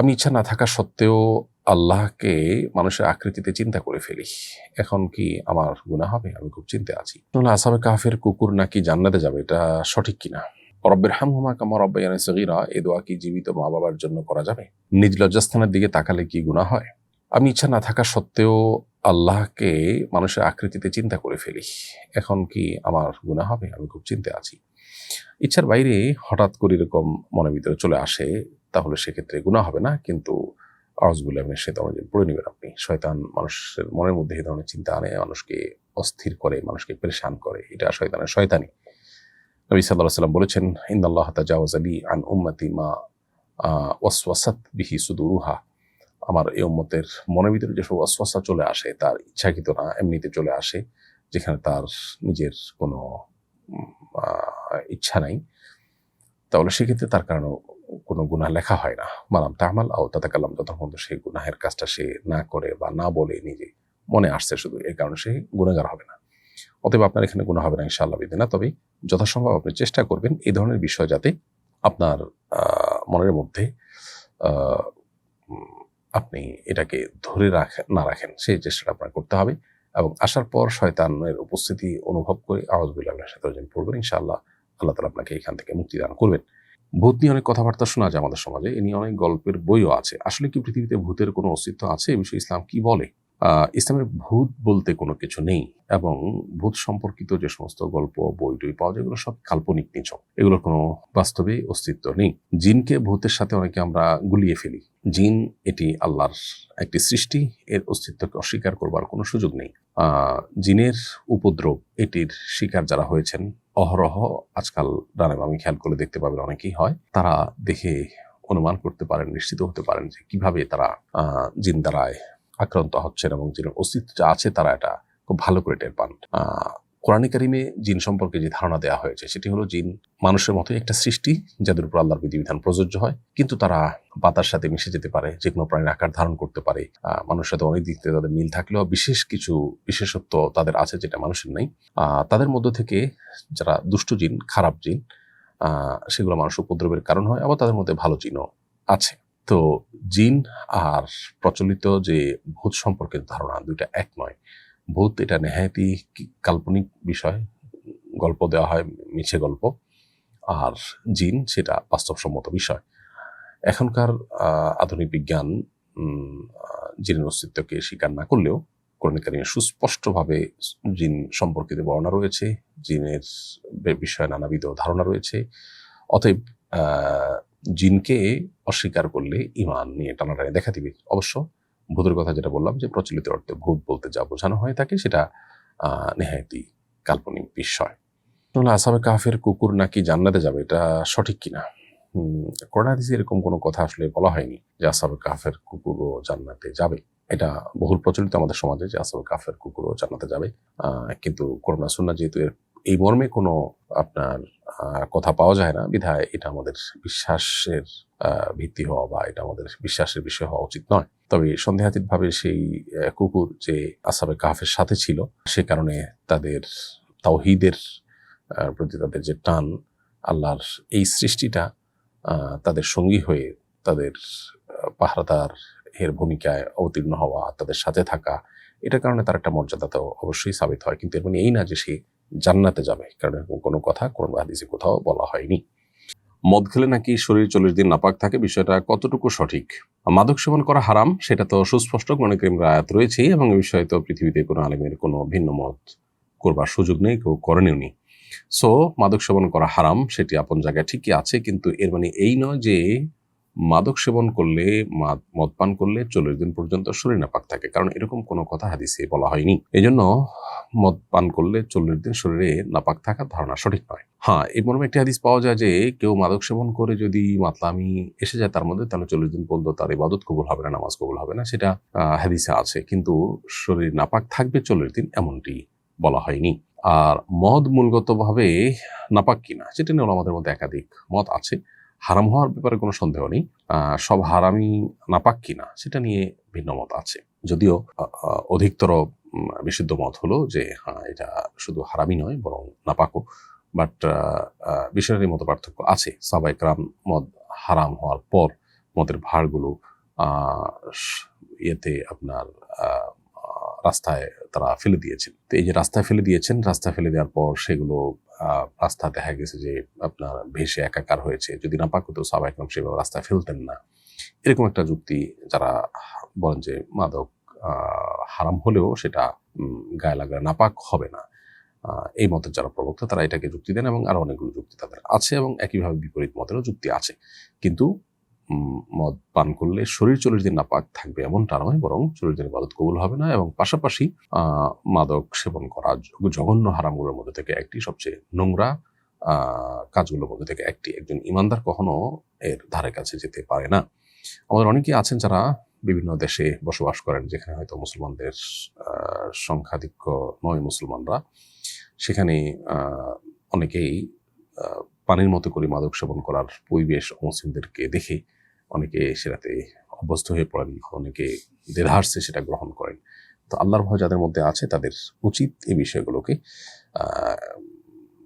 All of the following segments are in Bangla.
আমি ইচ্ছা না থাকা সত্ত্বেও আল্লাহকে মানুষের আকৃতিতে চিন্তা করে ফেলি। এখন কি আমার গুণা হবে? আমি খুব চিন্তা আছি। তাহলে আসাবে কাফের কুকুর নাকি জান্নাতে যাবে? এটা সঠিক কিনা? রব্বের হাম হুমা কামার রব্বাইয়ান সগিরা, এ দোয়া কি জীবিত মা বাবার জন্য করা যাবে? নিজ লজ্জাস্থানের দিকে তাকালে কি গুণা হয়? আমি ইচ্ছা না থাকা সত্ত্বেও আল্লাহকে মানুষের আকৃতিতে চিন্তা করে ফেলি। এখন কি আমার গুণা হবে? আমি খুব চিন্তা আছি। ইচ্ছার বাইরে হঠাৎ করে এরকম মনের ভিতরে চলে আসে তাহলে সেক্ষেত্রে গুণা হবে না, কিন্তু আওয়াজগুলো আপনি সে ধরনের পড়ে নেবেন আপনি। শয়তান মানুষের মনের মধ্যে এই ধরনের চিন্তা আনে, মানুষকে অস্থির করে, মানুষকে পরেশান করে, এটা শয়তানের শয়তানি। নবী সাল্লাহ সাল্লাম বলেছেন ইন্দাল্লাহ তাজাওয়াজ আলী আন উম্মতি মা ওয়াসওয়াসাত বিহি সুদুরুহা। আমার এই উম্মতের মনের ভিতরে যেসব অশ্বাসা চলে আসে, তার ইচ্ছাকৃত না, এমনিতে চলে আসে, যেখানে তার নিজের কোনো ইচ্ছা নাই। তাহলে সেক্ষেত্রে তার কারণে কোনো গুনাহ লেখা হয় না। মালাম তাহমাল আও তাতাকালাম যতক্ষণ পর্যন্ত সেই গুনাহের কাজটা সে না করে বা না বলে নিজে মনে আসছে শুধু এই কারণে সে গুণাগার হবে না। অতএব আপনার এখানে গুণা হবে না ইনশাআল্লাহ বিদিনা। তবে যথাসম্ভব আপনি চেষ্টা করবেন এই ধরনের বিষয় যাতে আপনার মনের মধ্যে আপনি এটাকে ধরে রাখেন না রাখেন। সেই চেষ্টাটা আপনার করতে হবে এবং আসার পর শয়তানের উপস্থিতি অনুভব করে আওয়াজগুলো আপনার সাথে পড়বেন। ইনশাআল্লাহ আল্লাহ তালা আপনাকে এখান থেকে মুক্তি দান করবেন। ভূত নিয়ে অনেক কথাবার্তা শোনা যায় আমাদের সমাজে, এ নিয়ে অনেক গল্পের বইও আছে। আসলে কি পৃথিবীতে ভূতের কোনো অস্তিত্ব আছে? এ বিষয়ে ইসলাম কি বলে? ইসলামের ভূত বলতে কোনো কিছু নেই এবং ভূত সম্পর্কিত যে সমস্ত গল্প, বই টই পাওয়া যায়, এগুলো সব কাল্পনিক নিছক এগুলোর কোনো বাস্তবে অস্তিত্ব নেই। জিনকে ভূতের সাথে অনেকে আমরা গুলিয়ে ফেলি। জিন এটি আল্লাহর একটি সৃষ্টি, এর অস্তিত্বকে অস্বীকার করবার কোনো সুযোগ নেই। জিনের উপদ্রব এটির শিকার যারা হয়েছেন অহরহ আজকাল ডানে বামে খেয়াল করে দেখতে পাবেন অনেকেই হয়। তারা দেখে অনুমান করতে পারেন, নিশ্চিত হতে পারেন যে কীভাবে তারা জিন দ্বারায় আক্রান্ত হচ্ছেন এবং জিনের অস্তিত্ব যা আছে তারা এটা খুব ভালো করে টের পান। কোরআনে কারিমে জিন সম্পর্কে যে ধারণা দেওয়া হয়েছে, সেটি হলো জিন মানুষের মতোই একটা সৃষ্টি যাদের উপর আল্লাহর বিধিবিধান প্রযোজ্য হয়, কিন্তু তারা পাতার সাথে মিশে যেতে পারে যে কোনো প্রাণীর আকার ধারণ করতে পারে। মানুষের সাথে অনেক দিক থেকে তাদের মিল থাকলেও বিশেষ কিছু বিশেষত্ব তাদের আছে যেটা মানুষের নেই। তাদের মধ্য থেকে যারা দুষ্ট জিন, খারাপ জিন সেগুলো মানুষ উপদ্রবের কারণ হয়, আবার তাদের মধ্যে ভালো জিনও আছে। তো জিন আর প্রচলিত যে ভূত সম্পর্কের ধারণা দুইটা এক নয়। ভূত, এটা নেহায়তি কাল্পনিক বিষয়। গল্প দেওয়া হয় মিছে গল্প। আর জিন, সেটা বাস্তবসম্মত বিষয়। এখনকার আধুনিক বিজ্ঞান জিনের অস্তিত্বকে স্বীকার না করলেও কোরআনিকারীর সুস্পষ্টভাবে জিন সম্পর্কিত বর্ণনা রয়েছে। জিনের বিষয়ে নানাবিধ ধারণা রয়েছে। অতএব জিনকে অস্বীকার করলে ইমান নিয়ে টানাটানি দেখা দিবে। অবশ্য ভূতের কথা যেটা বললাম যে প্রচলিত অর্থে ভূত বলতে যা বোঝানো হয় থাকে সেটা নেহায়তি কাল্পনিক বিষয় তাহলে আসাবে কাফের কুকুর নাকি জান্নাতে যাবে এটা সঠিক কিনা? হাদিসে এরকম কোনো কথা আসলে বলা হয়নি যে আসাবে কাফের কুকুরও জান্নাতে যাবে। এটা বহুল প্রচলিত আমাদের সমাজে যে আসাবে কাফের কুকুরও জান্নাতে যাবে। কিন্তু করোনা সুন্না যেহেতু এর এই মর্মে কোনো আপনার কথা পাওয়া যায় না। বিধায় এটা আমাদের বিশ্বাসের ভিত্তি হওয়া বা এটা আমাদের বিশ্বাসের বিষয় হওয়া উচিত নয়। তবে সন্দেহাতীত ভাবে সেই কুকুর যে আসাবে কাফের সাথে ছিল, সে কারণে তাদের তাওহিদের প্রতি তাদের যে টান, আল্লাহর এই সৃষ্টিটা তাদের সঙ্গী হয়ে তাদের পাহারাদার এর ভূমিকায় অবতীর্ণ হওয়া, তাদের সাথে থাকা, এটার কারণে তার একটা মর্যাদা তো অবশ্যই সাবিত হয়। কিন্তু এর মানে এই না যে সে জান্নাতে যাবে। কারণ এরকম কোনো কথা কোন হাদিসে কোথাও বলা হয়নি। মদ খেলে নাকি শরীর চল্লিশ দিন নাপাক থাকে, বিষয়টা কতটুকু সঠিক? মাদক সেবন করা হারাম, সেটা তো সুস্পষ্ট মনে করি আয়াত রয়েছেই, এবং এই বিষয়ে তো পৃথিবীতে কোনো আলেমের কোনো ভিন্ন মত করবার সুযোগ নেই, কেউ করেনিও নি। সো মাদক সেবন করা হারাম, সেটি আপন জায়গায় ঠিকই আছে, কিন্তু এর মানে এই নয় যে মাদক সেবন করলে মদ মদ পান করলে চল্লিশ দিন পর্যন্ত শরীর নাপাক থাকে। কারণ এরকম কোনো কথা হাদিসে বলা হয়নি। এই মদ পান করলে চল্লিশ দিন শরীরে নাপাক থাকার ধারণা সঠিক নয়। হ্যাঁ এই মর্মে একটি হাদিস পাওয়া যায় যে, কেউ মাদক সেবন করে যদি মাতলামি এসে যায় তার মধ্যে, তাহলে চল্লিশ দিন পর্যন্ত তার ইবাদত কবুল হবে না, নামাজ কবুল হবে না, সেটা হাদিসে আছে। কিন্তু শরীর নাপাক থাকবে চল্লিশ দিন এমনটি বলা হয়নি। আর মদ মূলগতভাবে নাপাক কিনা, সেটা নিয়ে আমাদের মধ্যে একাধিক মত আছে। হারাম হওয়ার ব্যাপারে কোনো সন্দেহ নেই। সব হারামি নাপাক কিনা সেটা নিয়ে ভিন্ন মত আছে। যদিও অধিকতর বিশুদ্ধ মত হলো যে হ্যাঁ এটা শুধু হারামি নয়, বরং নাপাকও। বাট বিষয়ের মতো পার্থক্য আছে। সাবাইকরাম মদ হারাম হওয়ার পর মদের ভাড়গুলো ইয়েতে আপনার রাস্তায় তারা ফেলে দিয়েছেন। তো এই যে রাস্তায় ফেলে দিয়েছেন, রাস্তায় ফেলে দেওয়ার পর সেগুলো রাস্তা দেখা গেছে যে আপনার ভেসে একাকার হয়েছে। যদি না পাক হতো একদম সেভাবে রাস্তায় ফেলতেন না। এরকম একটা যুক্তি যারা বলেন যে মাদক হারাম হলেও সেটা গায়ে লাগলে নাপাক হবে না। এই মতের যারা প্রবক্তা তারা এটাকে যুক্তি দেন এবং আরও অনেকগুলো যুক্তি তাদের আছে এবং একইভাবে বিপরীত মতেরও যুক্তি আছে। কিন্তু মদ পান করলে শরীর চল্লিশ দিন নাপাক থাকবে এমনটা নয়, বরং চল্লিশ দিন ইবাদত কবুল হবে না এবং পাশাপাশি মাদক সেবন করা জঘন্য হারামগুলোর মধ্যে থেকে একটি সবচেয়ে নোংরা কাজগুলোর মধ্যে থেকে একটি। একজন ইমানদার কখনো এর ধারে কাছে যেতে পারে না। আমাদের অনেকেই আছেন যারা বিভিন্ন দেশে বসবাস করেন, যেখানে হয়তো মুসলমানদের সংখ্যাধিক্য নয় মুসলমানরা। সেখানে অনেকেই পানির মতো করে মাদক সেবন করার পরিবেশ মুসলিমদেরকে দেখে অনেকে সেটাতে অভ্যস্ত হয়ে পড়েন, অনেকে দেধার্সে সেটা গ্রহণ করেন। তো আল্লাহর ভয় যাদের মধ্যে আছে তাদের উচিত এই বিষয়গুলোকে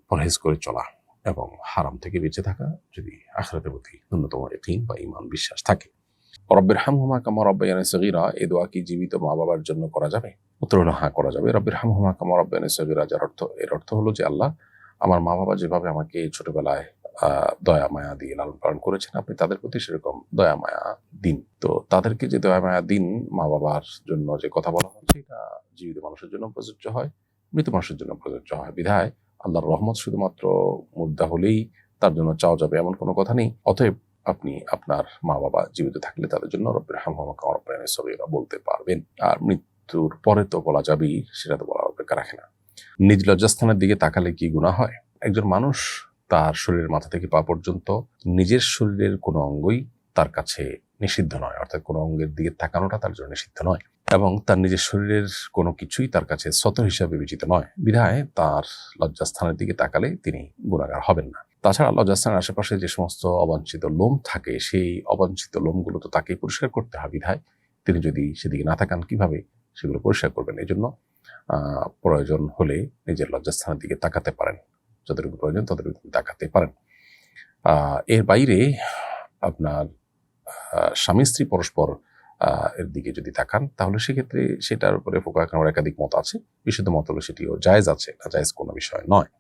পরহেজ করে চলা এবং হারাম থেকে বেঁচে থাকা যদি আখরাতের প্রতি ন্যূনতম একই বা ইমান বিশ্বাস থাকে। রব্বের হাম হুমা কামা রব্বায়ানে সগিরা, এই দোয়া কি জীবিত মা বাবার জন্য করা যাবে? উত্তর হ্যাঁ করা যাবে। রব্বের হামহুমা কামা রব্বায়ানে সগিরা, যার অর্থ, এর অর্থ হলো যে আল্লাহ আমার মা বাবা যেভাবে আমাকে ছোটবেলায় দয়া, মায়া দিয়ে লালন পালন করেছেন, আপনি তাদের প্রতি সেরকম দয়া, মায়া দিন। তো তাদেরকে যে দয়া, মায়া দিন মা বাবার জন্য যে কথা বলা হচ্ছে এটা জীবিত মানুষের জন্য প্রযোজ্য হয়, মৃত মানুষের জন্য প্রযোজ্য হয়। বিধায় আল্লাহর রহমত শুধুমাত্র মুদ্রা হলেই তার জন্য চাওয়া যাবে এমন কোনো কথা নেই। অতএব আপনি আপনার মা বাবা জীবিত থাকলে তাদের জন্য রব্বের হামহামা রব্বের সবিরা বলতে পারবেন। আর মৃত্যুর পরে তো বলা যাবেই, সেটা তো বলার অপেক্ষা রাখে না নিজ লজ্জাস্থানের দিকে তাকালে কি গুণা হয়? একজন মানুষ তার শরীরের মাথা থেকে পা পর্যন্ত নিজের শরীরের কোনো অঙ্গই তার কাছে নিষিদ্ধ নয়। অর্থাৎ কোনো অঙ্গের দিকে তাকানোটা তার জন্য নিষিদ্ধ নয় এবং তার নিজের শরীরের কোনো কিছুই তার কাছে সত হিসাবে বিবেচিত নয়। বিধায় তার লজ্জাস্থানের দিকে তাকালে তিনি গুণাগার হবেন না। তাছাড়া লজ্জাস্থানের আশেপাশে যে সমস্ত অবাঞ্ছিত লোম থাকে, সেই অবাঞ্ছিত লোমগুলো তো তাকে পরিষ্কার করতে হয়। বিধায় তিনি যদি সেদিকে না তাকান, কীভাবে সেগুলো পরিষ্কার করবেন? এই জন্য প্রয়োজন হলে নিজের লজ্জাস্থানের দিকে তাকাতে পারেন। যতটুকু প্রয়োজন ততটুকু তাকাতে পারেন। এর বাইরে আপনার স্বামী স্ত্রী পরস্পর এর দিকে যদি তাকান, তাহলে সেক্ষেত্রে সেটার উপরে ফোকা একাধিক মত আছে। বিশুদ্ধ মত হলে সেটিও জায়জ আছে, না জায়জ কোনো বিষয় নয়।